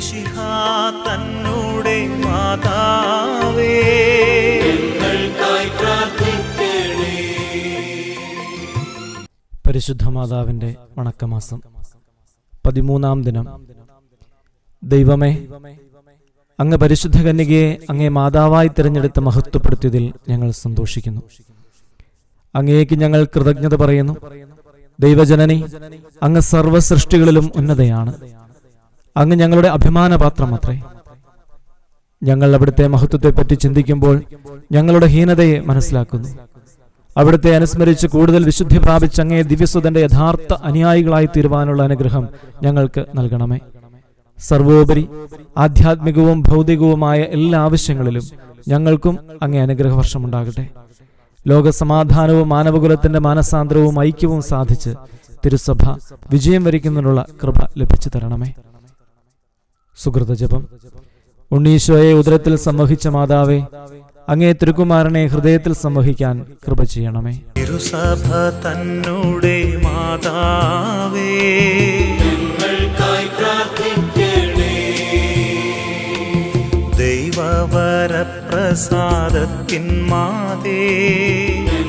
മിശിഹ തന്നോടെ മാതാവേ. പരിശുദ്ധ മാതാവിന്റെ വണക്കമാസം പതിമൂന്നാം ദിനം. ദൈവമേ അങ്ങ് പരിശുദ്ധ കന്യകയെ അങ്ങേ മാതാവായി തിരഞ്ഞെടുത്ത് മഹത്വപ്പെടുത്തിയതിൽ ഞങ്ങൾ സന്തോഷിക്കുന്നു. അങ്ങേക്ക് ഞങ്ങൾ കൃതജ്ഞത പറയുന്നു. ദൈവജനനി അങ്ങ് സർവ സൃഷ്ടികളിലും ഉന്നതയാണ്. അങ്ങ് ഞങ്ങളുടെ അഭിമാനപാത്രമത്രേ. ഞങ്ങൾ അവിടുത്തെ മഹത്വത്തെപ്പറ്റി ചിന്തിക്കുമ്പോൾ ഞങ്ങളുടെ ഹീനതയെ മനസ്സിലാക്കുന്നു. അവിടുത്തെ അനുസ്മരിച്ച് കൂടുതൽ വിശുദ്ധി പ്രാപിച്ച് അങ്ങേ ദിവ്യസുതന്റെ യഥാർത്ഥ അനുയായികളായി തീരുവാനുള്ള അനുഗ്രഹം ഞങ്ങൾക്ക് നൽകണമേ. സർവോപരി ആധ്യാത്മികവും ഭൗതികവുമായ എല്ലാ ആവശ്യങ്ങളിലും ഞങ്ങൾക്കും അങ്ങേ അനുഗ്രഹ വർഷമുണ്ടാകട്ടെ ലോകസമാധാനവും മാനവകുലത്തിന്റെ മാനസാന്തരവും ഐക്യവും സാധിച്ച് തിരുസഭ വിജയം വരിക്കുന്നതിനുള്ള കൃപ ലഭിച്ചു തരണമേ. സുഹൃത ജപം ഉണ്ണീശോയെ ഉദരത്തിൽ സംവഹിച്ച മാതാവേ അങ്ങേ തിരുക്കുമാരനെ ഹൃദയത്തിൽ സംവഹിക്കാൻ കൃപ ചെയ്യണമേ. തിരുസഭ തന്നോടെ മാതാവേ. ദൈവവരപ്രസാദത്തിൻ മാതേ.